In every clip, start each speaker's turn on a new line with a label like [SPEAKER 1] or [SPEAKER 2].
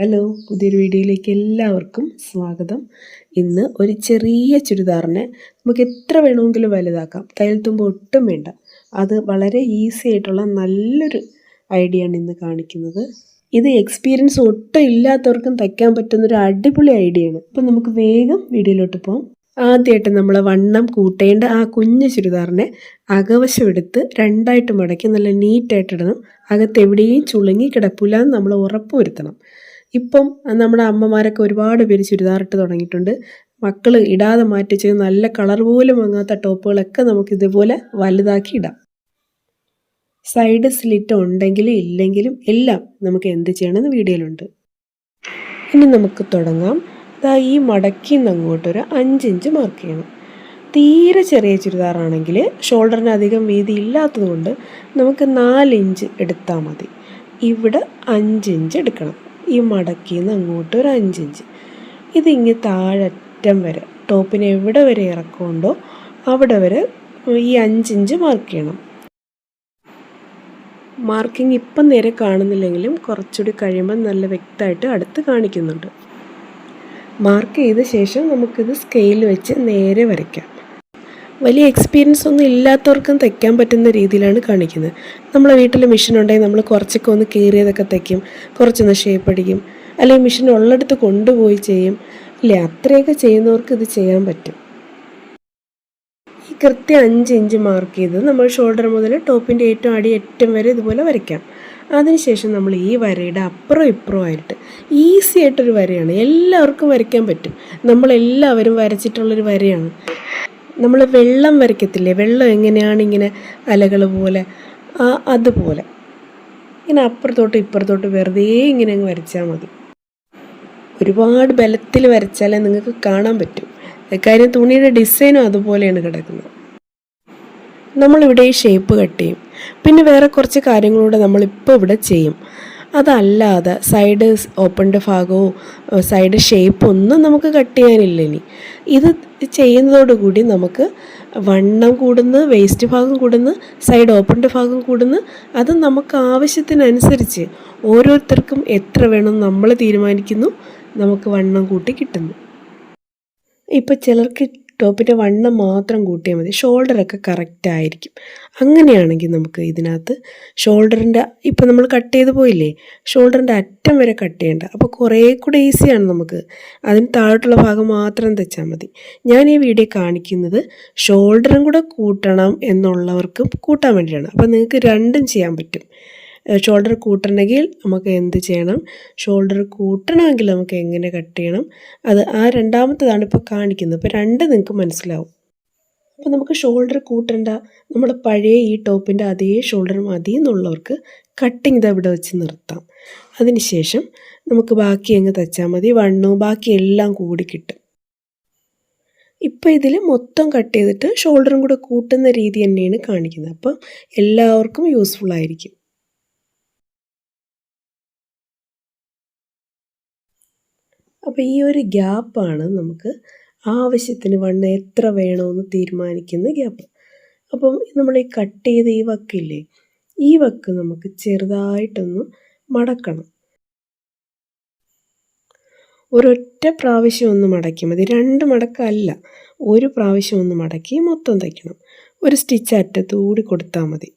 [SPEAKER 1] hello പുതിയൊരു വീഡിയോയിലേക്ക് എല്ലാവർക്കും സ്വാഗതം ഇന്ന് ഒരു ചെറിയ ചുരിദാറിനെ നമുക്ക് എത്ര വേണമെങ്കിലും വലുതാക്കാം തയ്യൽ തുമ്പ് ഒട്ടും വേണ്ട അത് വളരെ ഈസി ആയിട്ടുള്ള നല്ലൊരു ഐഡിയ ആണ് ഇന്ന് കാണിക്കുന്നത് ഇത് എക്സ്പീരിയൻസ് ഒട്ടും ഇല്ലാത്തവർക്കും തയ്ക്കാൻ പറ്റുന്നൊരു അടിപൊളി ഐഡിയ ആണ് അപ്പം നമുക്ക് വേഗം വീഡിയോയിലോട്ട് പോകാം ആദ്യമായിട്ട് നമ്മൾ വണ്ണം കൂട്ടേണ്ട ആ കുഞ്ഞു ചുരിദാറിനെ അകവശം എടുത്ത് രണ്ടായിട്ട് മടക്കി നല്ല നീറ്റായിട്ട് ഇടണം അകത്തെവിടെയും ചുളുങ്ങി കിടപ്പില്ല എന്ന് നമ്മൾ ഉറപ്പ് വരുത്തണം ഇപ്പം നമ്മുടെ അമ്മമാരൊക്കെ ഒരുപാട് പേര് ചുരിദാറിട്ട് തുടങ്ങിയിട്ടുണ്ട് മക്കൾ ഇടാതെ മാറ്റിച്ച് നല്ല കളർ പോലും വാങ്ങാത്ത ടോപ്പുകളൊക്കെ നമുക്ക് ഇതുപോലെ വലുതാക്കി ഇടാം സൈഡ് സ്ലിറ്റ് ഉണ്ടെങ്കിലും ഇല്ലെങ്കിലും എല്ലാം നമുക്ക് എന്ത് ചെയ്യണമെന്ന് വീഡിയോയിലുണ്ട് ഇനി നമുക്ക് തുടങ്ങാം ഇതാ ഈ മടക്കി നിന്ന് അങ്ങോട്ടൊരു അഞ്ചിഞ്ച് മാർക്ക് ചെയ്യണം തീരെ ചെറിയ ചുരിദാറാണെങ്കിൽ ഷോൾഡറിന് അധികം വീതി ഇല്ലാത്തതുകൊണ്ട് നമുക്ക് നാലിഞ്ച് എടുത്താൽ മതി ഇവിടെ അഞ്ചിഞ്ച് എടുക്കണം ഈ നിന്ന് അങ്ങോട്ട് ഒരു അഞ്ചിഞ്ച് ഇതിങ്ങ് താഴറ്റം വരെ ടോപ്പിന് എവിടെ വരെ ഇറക്കുന്നുണ്ടോ അവിടെ വരെ ഈ അഞ്ചിഞ്ച് മാർക്ക് ചെയ്യണം മാർക്കിംഗ് ഇപ്പം നേരെ കാണുന്നില്ലെങ്കിലും കുറച്ചുകൂടി കഴിയുമ്പോൾ നല്ല വ്യക്തമായിട്ട് അടുത്ത് കാണിക്കുന്നുണ്ട് മാർക്ക് ചെയ്ത ശേഷം നമുക്കിത് സ്കെയിൽ വെച്ച് നേരെ വരയ്ക്കാം വലിയ എക്സ്പീരിയൻസ് ഒന്നും ഇല്ലാത്തവർക്കും തയ്ക്കാൻ പറ്റുന്ന രീതിയിലാണ് കാണിക്കുന്നത് നമ്മളെ വീട്ടിൽ മെഷീൻ ഉണ്ടെങ്കിൽ നമ്മൾ കുറച്ചൊക്കെ ഒന്ന് കീറിയതൊക്കെ തയ്ക്കും കുറച്ചൊന്ന് ഷേപ്പ് അടിക്കും അല്ലെങ്കിൽ മെഷീൻ ഉള്ളെടുത്ത് കൊണ്ടുപോയി ചെയ്യും അല്ലേ അത്രയൊക്കെ ചെയ്യുന്നവർക്ക് ഇത് ചെയ്യാൻ പറ്റും ഈ കൃത്യം അഞ്ച് ഇഞ്ച് മാർക്ക് ചെയ്ത് നമ്മൾ ഷോൾഡർ മുതൽ ടോപ്പിൻ്റെ ഏറ്റവും അടി ഏറ്റവും വരെ ഇതുപോലെ വരയ്ക്കാം അതിനുശേഷം നമ്മൾ ഈ വരയുടെ അപ്പുറം ഇപ്പുറം ആയിട്ട് ഈസി ആയിട്ടൊരു വരയാണ് എല്ലാവർക്കും വരയ്ക്കാൻ പറ്റും നമ്മളെല്ലാവരും വരച്ചിട്ടുള്ളൊരു വരയാണ് നമ്മൾ വെള്ളം വരയ്ക്കത്തില്ലേ വെള്ളം എങ്ങനെയാണ് ഇങ്ങനെ അലകൾ പോലെ ആ അതുപോലെ ഇങ്ങനെ അപ്പുറത്തോട്ട് ഇപ്പുറത്തോട്ട് വെറുതെ ഇങ്ങനെ അങ്ങ് വരച്ചാൽ മതി ഒരുപാട് ബലത്തിൽ വരച്ചാലേ നിങ്ങൾക്ക് കാണാൻ പറ്റും കാര്യം തുണിയുടെ ഡിസൈനും അതുപോലെയാണ് കിടക്കുന്നത് നമ്മളിവിടെ ഈ ഷേപ്പ് കട്ട് ചെയ്യും പിന്നെ വേറെ കുറച്ച് കാര്യങ്ങളൂടെ നമ്മളിപ്പോൾ ഇവിടെ ചെയ്യും അതല്ലാതെ സൈഡ് ഓപ്പൺഡ് ഭാഗവും സൈഡ് ഷേപ്പ് ഒന്നും നമുക്ക് കട്ട് ചെയ്യാനില്ല ഇനി ഇത് ചെയ്യുന്നതോടുകൂടി നമുക്ക് വണ്ണം കൂടുന്ന വേസ്റ്റ് ഭാഗം കൂടുന്ന സൈഡ് ഓപ്പൺഡ് ഭാഗം കൂടുന്ന അത് നമുക്ക് ആവശ്യത്തിനനുസരിച്ച് ഓരോരുത്തർക്കും എത്ര വേണം നമ്മൾ തീരുമാനിക്കുന്നു നമുക്ക് വണ്ണം കൂട്ടി കിട്ടുന്നു ഇപ്പം ചിലർക്ക് ടോപ്പിൻ്റെ വണ്ണം മാത്രം കൂട്ടിയാൽ മതി ഷോൾഡറൊക്കെ കറക്റ്റായിരിക്കും അങ്ങനെയാണെങ്കിൽ നമുക്ക് ഇതിനകത്ത് ഷോൾഡറിൻ്റെ ഇപ്പം നമ്മൾ കട്ട് ചെയ്ത് പോയില്ലേ ഷോൾഡറിൻ്റെ അറ്റം വരെ കട്ട് ചെയ്യേണ്ട അപ്പോൾ കുറേ കൂടെ ഈസിയാണ് നമുക്ക് അതിന് താഴോട്ടുള്ള ഭാഗം മാത്രം തെച്ചാൽ മതി ഞാൻ ഈ വീഡിയോ കാണിക്കുന്നത് ഷോൾഡറും കൂടെ കൂട്ടണം എന്നുള്ളവർക്ക് കൂട്ടാൻ വേണ്ടിയാണ് അപ്പോൾ നിങ്ങൾക്ക് രണ്ടും ചെയ്യാൻ പറ്റും ഷോൾഡർ കൂട്ടണമെങ്കിൽ നമുക്ക് എന്ത് ചെയ്യണം ഷോൾഡർ കൂട്ടണമെങ്കിൽ നമുക്ക് എങ്ങനെ കട്ട് ചെയ്യണം അത് ആ രണ്ടാമത്തതാണ് ഇപ്പോൾ കാണിക്കുന്നത് ഇപ്പോൾ രണ്ട് നിങ്ങൾക്ക് മനസ്സിലാവും അപ്പോൾ നമുക്ക് ഷോൾഡർ കൂട്ടേണ്ട നമ്മൾ പഴയ ഈ ടോപ്പിൻ്റെ അതേ ഷോൾഡർ മതി എന്നുള്ളവർക്ക് കട്ടിങ് ഇത് അവിടെ വെച്ച് നിർത്താം അതിനുശേഷം നമുക്ക് ബാക്കി അങ്ങ് തച്ചാൽ മതി വണ്ണും ബാക്കി എല്ലാം കൂടി കിട്ടും ഇപ്പോൾ ഇതിൽ മൊത്തം കട്ട് ചെയ്തിട്ട് ഷോൾഡറും കൂടെ കൂട്ടുന്ന രീതി തന്നെയാണ് കാണിക്കുന്നത് അപ്പം എല്ലാവർക്കും യൂസ്ഫുൾ ആയിരിക്കും അപ്പോൾ ഈ ഒരു ഗ്യാപ്പാണ് നമുക്ക് ആവശ്യത്തിന് വണ്ണം എത്ര വേണമെന്ന് തീരുമാനിക്കുന്ന ഗ്യാപ്പ് അപ്പം നമ്മൾ ഈ കട്ട് ചെയ്ത ഈ വക്കില്ലേ ഈ വക്ക് നമുക്ക് ചെറുതായിട്ടൊന്ന് മടക്കണം ഒരൊറ്റ പ്രാവശ്യം ഒന്ന് മടക്കി മതി രണ്ട് മടക്കല്ല ഒരു പ്രാവശ്യം ഒന്ന് മടക്കി മൊത്തം തയ്ക്കണം ഒരു സ്റ്റിച്ച് അറ്റത്തൂടി കൊടുത്താൽ മതി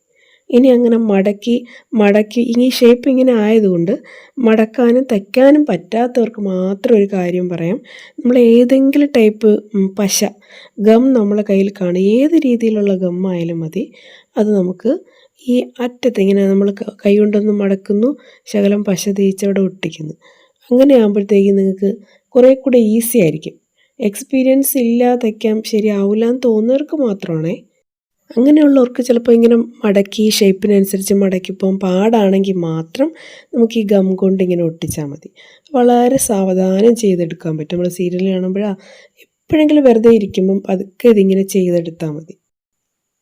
[SPEAKER 1] ഇനി അങ്ങനെ മടക്കി മടക്കി ഇനി ഷേപ്പ് ഇങ്ങനെ ആയതുകൊണ്ട് മടക്കാനും തയ്ക്കാനും പറ്റാത്തവർക്ക് മാത്രം ഒരു കാര്യം പറയാം നമ്മൾ ഏതെങ്കിലും ടൈപ്പ് പശ ഗം നമ്മളെ കയ്യിൽ കാണും ഏത് രീതിയിലുള്ള ഗം ആയാലും മതി അത് നമുക്ക് ഈ അറ്റത്ത് ഇങ്ങനെ നമ്മൾ കൈ കൊണ്ടൊന്ന് മടക്കുന്നു ശകലം പശ തേച്ചവിടെ ഒട്ടിക്കുന്നു അങ്ങനെ ആകുമ്പോഴത്തേക്കും നിങ്ങൾക്ക് കുറേ കൂടെ ഈസി ആയിരിക്കും എക്സ്പീരിയൻസ് ഇല്ല തയ്ക്കാൻ ശരിയാവില്ല എന്ന് തോന്നിയവർക്ക് മാത്രമാണേ അങ്ങനെയുള്ളവർക്ക് ചിലപ്പോൾ ഇങ്ങനെ മടക്കി ഷേപ്പിനനുസരിച്ച് മടക്കിപ്പോകാൻ പാടാണെങ്കിൽ മാത്രം നമുക്ക് ഈ ഗം കൊണ്ട് ഇങ്ങനെ ഒട്ടിച്ചാൽ മതി വളരെ സാവധാനം ചെയ്തെടുക്കാൻ പറ്റും നമ്മൾ സീരിയൽ കാണുമ്പോഴാണ് എപ്പോഴെങ്കിലും വെറുതെ ഇരിക്കുമ്പം പതുക്കെ ഇതിങ്ങനെ ചെയ്തെടുത്താൽ മതി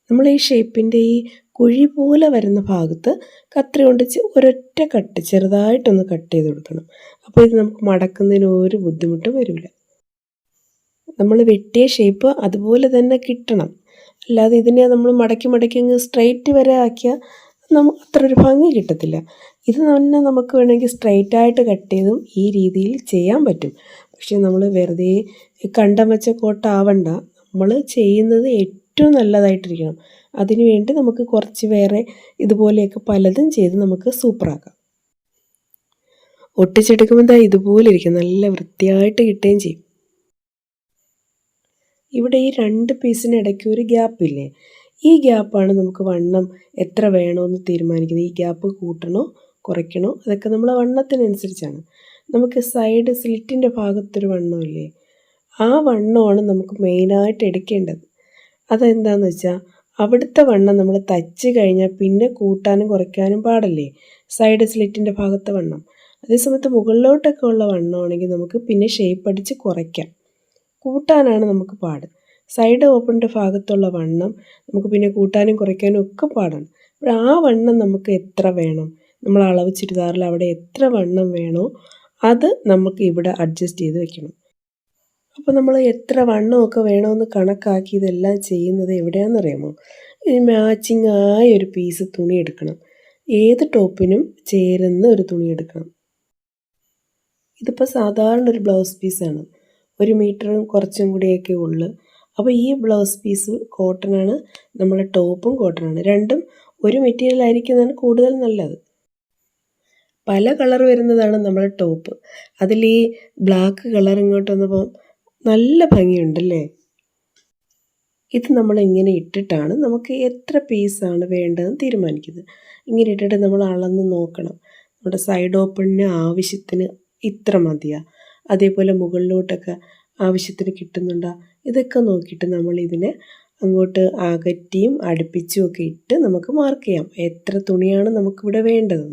[SPEAKER 1] നമ്മൾ ഈ ഷേപ്പിൻ്റെ ഈ കുഴി പോലെ വരുന്ന ഭാഗത്ത് കത്രി കൊണ്ട് ഒരൊറ്റ കട്ട് ചെറുതായിട്ടൊന്ന് കട്ട് ചെയ്ത് കൊടുക്കണം അപ്പോൾ ഇത് നമുക്ക് മടക്കുന്നതിന് ഒരു ബുദ്ധിമുട്ടും വരില്ല നമ്മൾ വെട്ടിയ ഷേപ്പ് അതുപോലെ തന്നെ കിട്ടണം അല്ലാതെ ഇതിനെ നമ്മൾ മടക്കി മടക്കി അങ്ങ് സ്ട്രെയിറ്റ് വരെ ആക്കിയാൽ നമുക്ക് അത്ര ഒരു ഭംഗി കിട്ടത്തില്ല ഇത് തന്നെ നമുക്ക് വേണമെങ്കിൽ സ്ട്രെയിറ്റ് ആയിട്ട് കട്ട് ചെയ്തും ഈ രീതിയിൽ ചെയ്യാൻ പറ്റും പക്ഷേ നമ്മൾ വെറുതെ കണ്ടം വെച്ച കോട്ട ആവണ്ട നമ്മൾ ചെയ്യുന്നത് ഏറ്റവും നല്ലതായിട്ടിരിക്കണം അതിനുവേണ്ടി നമുക്ക് കുറച്ച് വേറെ ഇതുപോലെയൊക്കെ പലതും ചെയ്ത് നമുക്ക് സൂപ്പറാക്കാം ഒട്ടിച്ചെടുക്കുമ്പോൾ ഇതുപോലെ ഇരിക്കും നല്ല വൃത്തിയായിട്ട് കിട്ടുകയും ചെയ്യും ഇവിടെ ഈ രണ്ട് പീസിന് ഇടയ്ക്ക് ഒരു ഗ്യാപ്പില്ലേ ഈ ഗ്യാപ്പാണ് നമുക്ക് വണ്ണം എത്ര വേണമെന്ന് തീരുമാനിക്കുന്നത് ഈ ഗ്യാപ്പ് കൂട്ടണോ കുറയ്ക്കണോ അതൊക്കെ നമ്മളെ വണ്ണത്തിനനുസരിച്ചാണ് നമുക്ക് സൈഡ് സ്ലിറ്റിൻ്റെ ഭാഗത്തൊരു വണ്ണമില്ലേ ആ വണ്ണമാണ് നമുക്ക് മെയിനായിട്ട് എടുക്കേണ്ടത് അതെന്താണെന്ന് വെച്ചാൽ അവിടുത്തെ വണ്ണം നമ്മൾ തച്ച് കഴിഞ്ഞാൽ പിന്നെ കൂട്ടാനും കുറയ്ക്കാനും പാടല്ലേ സൈഡ് സ്ലിറ്റിൻ്റെ ഭാഗത്തെ വണ്ണം അതേസമയത്ത് മുകളിലോട്ടൊക്കെ ഉള്ള വണ്ണമാണെങ്കിൽ നമുക്ക് പിന്നെ ഷേപ്പ് അടിച്ച് കുറയ്ക്കാം കൂട്ടാനാണ് നമുക്ക് പാട് സൈഡ് ഓപ്പണിൻ്റെ ഭാഗത്തുള്ള വണ്ണം നമുക്ക് പിന്നെ കൂട്ടാനും കുറയ്ക്കാനും ഒക്കെ പാടാണ് അപ്പോൾ ആ വണ്ണം നമുക്ക് എത്ര വേണം നമ്മൾ അളവ് ചുരിദാറിൽ അവിടെ എത്ര വണ്ണം വേണോ അത് നമുക്ക് ഇവിടെ അഡ്ജസ്റ്റ് ചെയ്ത് വെക്കണം അപ്പോൾ നമ്മൾ എത്ര വണ്ണമൊക്കെ വേണമെന്ന് കണക്കാക്കി ഇതെല്ലാം ചെയ്യുന്നത് എവിടെയാണെന്നറിയാമോ ഈ മാച്ചിങ് ആയ ഒരു പീസ് തുണി എടുക്കണം ഏത് ടോപ്പിനും ചേരുന്ന ഒരു തുണി എടുക്കണം ഇതിപ്പോൾ സാധാരണ ഒരു ബ്ലൗസ് പീസാണ് ഒരു മീറ്ററും കുറച്ചും കൂടിയൊക്കെ ഉള്ളു അപ്പോൾ ഈ ബ്ലൗസ് പീസ് കോട്ടനാണ് നമ്മുടെ ടോപ്പും കോട്ടനാണ് രണ്ടും ഒരു മെറ്റീരിയൽ ആയിരിക്കുന്നതാണ് കൂടുതൽ നല്ലത് പല കളർ വരുന്നതാണ് നമ്മുടെ ടോപ്പ് അതിൽ ഈ ബ്ലാക്ക് കളർ ഇങ്ങോട്ട് വന്നപ്പോൾ നല്ല ഭംഗിയുണ്ടല്ലേ ഇത് നമ്മൾ ഇങ്ങനെ ഇട്ടിട്ടാണ് നമുക്ക് എത്ര പീസാണ് വേണ്ടതെന്ന് തീരുമാനിക്കുന്നത് ഇങ്ങനെ ഇട്ടിട്ട് നമ്മൾ അളന്ന് നോക്കണം നമ്മുടെ സൈഡ് ഓപ്പണിന് ആവശ്യത്തിന് ഇത്ര മതിയാണ് അതേപോലെ മുകളിലോട്ടൊക്കെ ആവശ്യത്തിന് കിട്ടുന്നുണ്ടോ ഇതൊക്കെ നോക്കിയിട്ട് നമ്മൾ ഇതിനെ അങ്ങോട്ട് അകറ്റിയും അടുപ്പിച്ചും ഒക്കെ ഇട്ട് നമുക്ക് മാർക്ക് ചെയ്യാം എത്ര തുണിയാണ് നമുക്കിവിടെ വേണ്ടത്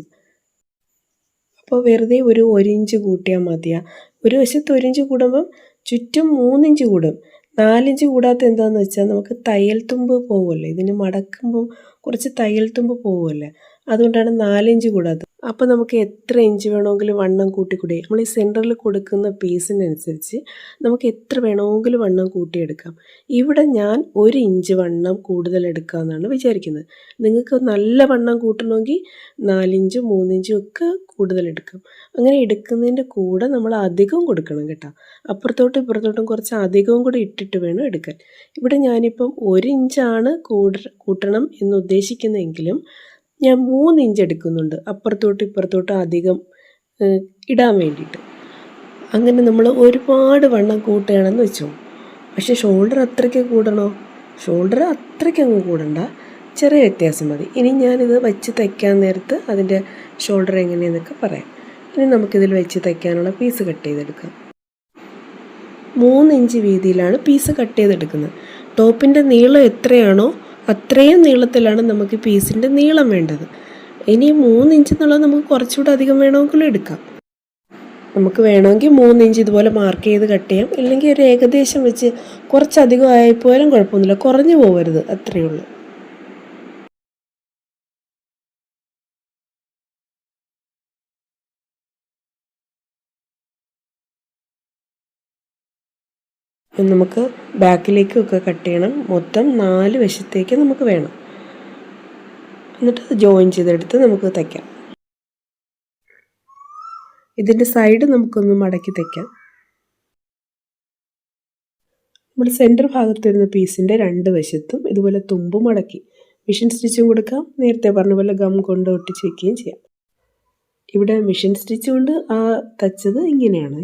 [SPEAKER 1] അപ്പോൾ വെറുതെ ഒരു ഒരിഞ്ച് കൂട്ടിയാൽ മതിയാ ഒരു വശത്ത് ഒരിഞ്ച് കൂടുമ്പം ചുറ്റും മൂന്നിഞ്ച് കൂടും നാലിഞ്ച് കൂടാത്ത എന്താണെന്ന് വെച്ചാൽ നമുക്ക് തയ്യൽ തുമ്പ് പോവുമല്ലോ ഇതിന് മടക്കുമ്പം കുറച്ച് തയ്യൽ തുമ്പ് പോവുമല്ലോ അതുകൊണ്ടാണ് നാലിഞ്ച് കൂടാത്തത് അപ്പോൾ നമുക്ക് എത്ര ഇഞ്ച് വേണമെങ്കിലും വണ്ണം കൂട്ടിക്കൂടെ നമ്മൾ ഈ സെൻറ്ററിൽ കൊടുക്കുന്ന പീസിനനുസരിച്ച് നമുക്ക് എത്ര വേണമെങ്കിലും വണ്ണം കൂട്ടിയെടുക്കാം ഇവിടെ ഞാൻ ഒരു ഇഞ്ച് വണ്ണം കൂടുതൽ എടുക്കാമെന്നാണ് വിചാരിക്കുന്നത് നിങ്ങൾക്ക് നല്ല വണ്ണം കൂട്ടണമെങ്കിൽ നാലിഞ്ചും മൂന്നിഞ്ചും ഒക്കെ കൂടുതൽ എടുക്കാം അങ്ങനെ എടുക്കുന്നതിൻ്റെ കൂടെ നമ്മൾ അധികം കൊടുക്കണം കേട്ടോ അപ്പുറത്തോട്ടും ഇപ്പുറത്തോട്ടും കുറച്ച് അധികവും കൂടെ ഇട്ടിട്ട് വേണം എടുക്കാൻ ഇവിടെ ഞാനിപ്പം ഒരു ഇഞ്ചാണ് കൂട കൂട്ടണം എന്നുദ്ദേശിക്കുന്നതെങ്കിലും ഞാൻ മൂന്ന് ഇഞ്ച് എടുക്കുന്നുണ്ട് അപ്പുറത്തോട്ട് ഇപ്പുറത്തോട്ട് അധികം ഇടാൻ വേണ്ടിയിട്ട് അങ്ങനെ നമ്മൾ ഒരുപാട് വണ്ണം കൂട്ടുകയാണെന്ന് വെച്ചോ പക്ഷേ ഷോൾഡർ അത്രയ്ക്ക് കൂടണോ ഷോൾഡർ അത്രയ്ക്ക് അങ്ങ് കൂടണ്ട ചെറിയ വ്യത്യാസം മതി ഇനി ഞാനിത് വെച്ച് തയ്ക്കാൻ നേരത്ത് അതിൻ്റെ ഷോൾഡർ എങ്ങനെയെന്നൊക്കെ പറയാം ഇനി നമുക്കിതിൽ വെച്ച് തയ്ക്കാനുള്ള പീസ് കട്ട് ചെയ്തെടുക്കാം മൂന്ന് ഇഞ്ച് വീതിയിലാണ് പീസ് കട്ട് ചെയ്തെടുക്കുന്നത് ടോപ്പിൻ്റെ നീളം എത്രയാണോ അത്രയും നീളത്തിലാണ് നമുക്ക് പീസിൻ്റെ നീളം വേണ്ടത് ഇനി മൂന്ന് ഇഞ്ച് എന്നുള്ളത് നമുക്ക് കുറച്ചുകൂടെ അധികം വേണമെങ്കിലും എടുക്കാം നമുക്ക് വേണമെങ്കിൽ മൂന്ന് ഇഞ്ച് ഇതുപോലെ മാർക്ക് ചെയ്ത് കട്ട് ചെയ്യാം ഇല്ലെങ്കിൽ ഒരു ഏകദേശം വെച്ച് കുറച്ചധികം ആയിപ്പോയാലും കുഴപ്പമൊന്നുമില്ല കുറഞ്ഞു പോകരുത് അത്രയേ ഉള്ളൂ നമുക്ക് ഒക്കെ കട്ട് ചെയ്യണം മൊത്തം നാല് വശത്തേക്ക് നമുക്ക് വേണം എന്നിട്ട് അത് ജോയിൻ ചെയ്തെടുത്ത് നമുക്ക് തയ്ക്കാം ഇതിൻ്റെ സൈഡ് നമുക്കൊന്ന് മടക്കി തയ്ക്കാം നമ്മുടെ സെൻറ്റർ ഭാഗത്ത് വരുന്ന പീസിൻ്റെ രണ്ട് വശത്തും ഇതുപോലെ തുമ്പ് മടക്കി മിഷൻ സ്റ്റിച്ചും കൊടുക്കാം നേരത്തെ പറഞ്ഞ പോലെ ഗം കൊണ്ട് ഒട്ടിച്ച് വയ്ക്കുകയും ചെയ്യാം ഇവിടെ മിഷൻ സ്റ്റിച്ച് കൊണ്ട് ആ തച്ചത് ഇങ്ങനെയാണ്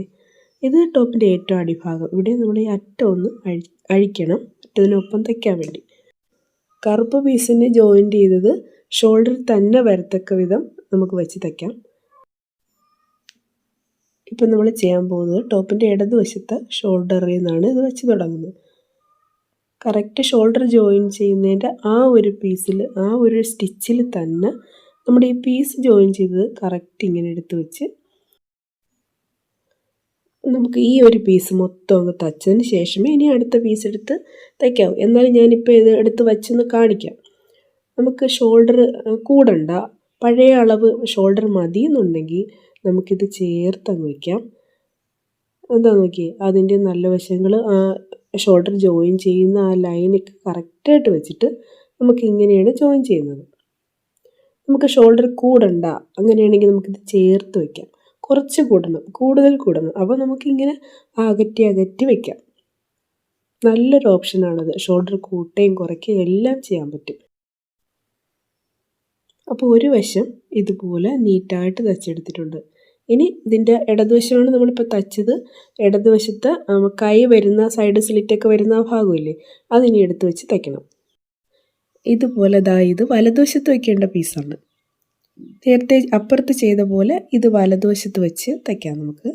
[SPEAKER 1] ഇത് ടോപ്പിൻ്റെ ഏറ്റവും അടിഭാഗം ഇവിടെ നമ്മൾ ഈ അറ്റം ഒന്ന് അഴി അഴിക്കണം അറ്റത്തിനൊപ്പം തയ്ക്കാൻ വേണ്ടി കറുപ്പ് പീസിനെ ജോയിൻ്റ് ചെയ്തത് ഷോൾഡറിൽ തന്നെ വരത്തക്ക വിധം നമുക്ക് വെച്ച് തയ്ക്കാം ഇപ്പം നമ്മൾ ചെയ്യാൻ പോകുന്നത് ടോപ്പിൻ്റെ ഇടതുവശത്ത് ഷോൾഡറിൽ നിന്നാണ് ഇത് വെച്ച് തുടങ്ങുന്നത് കറക്റ്റ് ഷോൾഡർ ജോയിൻ ചെയ്യുന്നതിൻ്റെ ആ ഒരു പീസിൽ ആ ഒരു സ്റ്റിച്ചിൽ തന്നെ നമ്മുടെ ഈ പീസ് ജോയിൻ ചെയ്തത് കറക്റ്റ് ഇങ്ങനെ എടുത്ത് വെച്ച് നമുക്ക് ഈ ഒരു പീസ് മൊത്തം അങ്ങ് തച്ചതിന് ശേഷമേ ഇനി അടുത്ത പീസ് എടുത്ത് തയ്ക്കാവൂ എന്നാലും ഞാനിപ്പോൾ ഇത് എടുത്ത് വച്ചൊന്ന് കാണിക്കാം നമുക്ക് ഷോൾഡർ കൂടണ്ട പഴയ അളവ് ഷോൾഡർ മതി എന്നുണ്ടെങ്കിൽ നമുക്കിത് ചേർത്ത് അങ്ങ് വയ്ക്കാം എന്താ നോക്കിയേ അതിൻ്റെ നല്ല വശങ്ങൾ ആ ഷോൾഡർ ജോയിൻ ചെയ്യുന്ന ആ ലൈനൊക്കെ കറക്റ്റായിട്ട് വെച്ചിട്ട് നമുക്ക് ഇങ്ങനെയാണ് ജോയിൻ ചെയ്യുന്നത് നമുക്ക് ഷോൾഡർ കൂടണ്ട അങ്ങനെയാണെങ്കിൽ നമുക്കിത് ചേർത്ത് വയ്ക്കാം കുറച്ച് കൂടണം കൂടുതൽ കൂടണം അപ്പോൾ നമുക്കിങ്ങനെ അകറ്റി അകറ്റി വയ്ക്കാം നല്ലൊരു ഓപ്ഷനാണത് ഷോൾഡർ കൂട്ടുകയും കുറയ്ക്കുകയും എല്ലാം ചെയ്യാൻ പറ്റും അപ്പോൾ ഒരു വശം ഇതുപോലെ നീറ്റായിട്ട് തച്ചെടുത്തിട്ടുണ്ട് ഇനി ഇതിൻ്റെ ഇടതുവശമാണ് നമ്മളിപ്പോൾ തച്ചത് ഇടതുവശത്ത് കൈ വരുന്ന സൈഡ് സ്ലിറ്റൊക്കെ വരുന്ന ഭാഗമില്ലേ അതിനി എടുത്ത് വെച്ച് തയ്ക്കണം ഇതുപോലെ ദാ ഇത് വലതുവശത്ത് വയ്ക്കേണ്ട പീസാണ് നേരത്തെ അപ്പുറത്ത് ചെയ്ത പോലെ ഇത് വലതുവശത്ത് വെച്ച് തയ്ക്കാം നമുക്ക്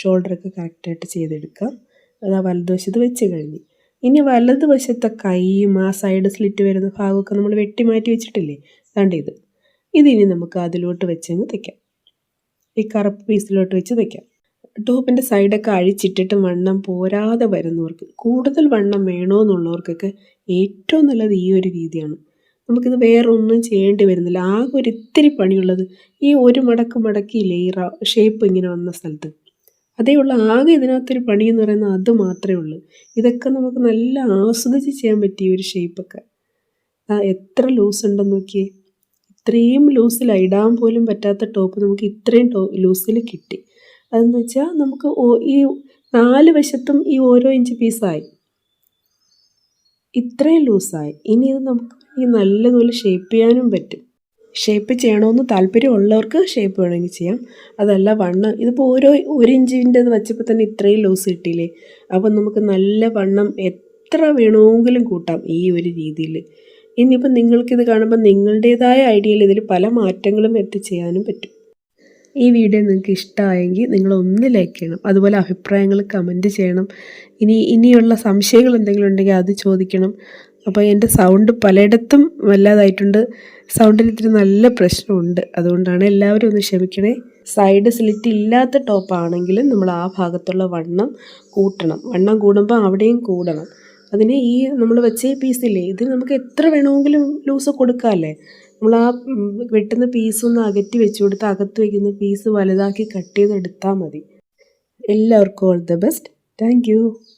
[SPEAKER 1] ഷോൾഡറൊക്കെ കറക്റ്റായിട്ട് ചെയ്തെടുക്കാം അത് ആ വലതുവശത്ത് വെച്ച് കഴിഞ്ഞ് ഇനി വലതുവശത്തെ കൈയും ആ സൈഡ് സ്ലിറ്റ് വരുന്ന ഭാഗമൊക്കെ നമ്മൾ വെട്ടി മാറ്റി വെച്ചിട്ടില്ലേ ഇത് ഇതിനി നമുക്ക് അതിലോട്ട് വെച്ചങ്ങ് തയ്ക്കാം ഈ കറുപ്പ് പീസിലോട്ട് വെച്ച് തയ്ക്കാം ടോപ്പിൻ്റെ സൈഡൊക്കെ അഴിച്ചിട്ടിട്ട് വണ്ണം പോരാതെ വരുന്നവർക്ക് കൂടുതൽ വണ്ണം വേണമെന്നുള്ളവർക്കൊക്കെ ഏറ്റവും നല്ലത് ഈ ഒരു രീതിയാണ് നമുക്കിത് വേറെ ഒന്നും ചെയ്യേണ്ടി വരുന്നില്ല ആകെ ഒരു ഇത്തിരി പണിയുള്ളത് ഈ ഒരു മടക്ക് മടക്കി ലെയറ ഷേപ്പ് ഇങ്ങനെ വന്ന സ്ഥലത്ത് അതേ ഉള്ള ആകെ ഇതിനകത്തൊരു പണി എന്ന് പറയുന്നത് അത് മാത്രമേ ഉള്ളൂ ഇതൊക്കെ നമുക്ക് നല്ല ആസ്വദിച്ച് ചെയ്യാൻ പറ്റിയ ഒരു ഷേപ്പൊക്കെ ആ എത്ര ലൂസ് ഉണ്ടെന്ന് നോക്കിയേ ഇത്രയും ലൂസിൽ ഇടാൻ പോലും പറ്റാത്ത ടോപ്പ് നമുക്ക് ഇത്രയും ടോ ലൂസിൽ കിട്ടി അതെന്ന് വെച്ചാൽ നമുക്ക് ഈ നാല് വശത്തും ഈ ഓരോ ഇഞ്ച് പീസായി ഇത്രയും ലൂസായി ഇനി ഇത് നമുക്ക് ഈ നല്ലതുപോലെ ഷേപ്പ് ചെയ്യാനും പറ്റും ഷേപ്പ് ചെയ്യണമെന്ന് താല്പര്യമുള്ളവർക്ക് ഷേപ്പ് വേണമെങ്കിൽ ചെയ്യാം അതല്ല വണ്ണം ഇതിപ്പോൾ ഓരോ ഒരു അത് വെച്ചപ്പോൾ തന്നെ ഇത്രയും ലൂസ് കിട്ടിയില്ലേ അപ്പം നമുക്ക് നല്ല വണ്ണം എത്ര വേണമെങ്കിലും കൂട്ടാം ഈ ഒരു രീതിയിൽ ഇനിയിപ്പോൾ നിങ്ങൾക്കിത് കാണുമ്പോൾ നിങ്ങളുടേതായ ഐഡിയയിൽ ഇതിൽ പല മാറ്റങ്ങളും എത്തിച്ചെയ്യാനും പറ്റും ഈ വീഡിയോ നിങ്ങൾക്ക് ഇഷ്ടമായെങ്കിൽ നിങ്ങൾ ഒന്ന് ലൈക്ക് ചെയ്യണം അതുപോലെ അഭിപ്രായങ്ങൾ കമൻറ്റ് ചെയ്യണം ഇനി ഇനിയുള്ള സംശയങ്ങൾ എന്തെങ്കിലും ഉണ്ടെങ്കിൽ അത് ചോദിക്കണം അപ്പോൾ എൻ്റെ സൗണ്ട് പലയിടത്തും വല്ലാതായിട്ടുണ്ട് സൗണ്ടിൽ ഇത്തിരി നല്ല പ്രശ്നമുണ്ട് അതുകൊണ്ടാണ് എല്ലാവരും ഒന്ന് ക്ഷമിക്കണേ സൈഡ് സ്ലിറ്റ് ഇല്ലാത്ത ടോപ്പാണെങ്കിലും നമ്മൾ ആ ഭാഗത്തുള്ള വണ്ണം കൂട്ടണം വണ്ണം കൂടുമ്പോൾ അവിടെയും കൂടണം അതിന് ഈ നമ്മൾ വെച്ച പീസില്ലേ ഇത് നമുക്ക് എത്ര വേണമെങ്കിലും ലൂസ് കൊടുക്കാമല്ലേ നമ്മൾ ആ വെട്ടുന്ന പീസ് ഒന്ന് അകറ്റി വെച്ചു കൊടുത്ത് അകത്ത് വയ്ക്കുന്ന പീസ് വലുതാക്കി കട്ട് ചെയ്തെടുത്താൽ മതി എല്ലാവർക്കും ഓൾ ദ ബെസ്റ്റ് താങ്ക്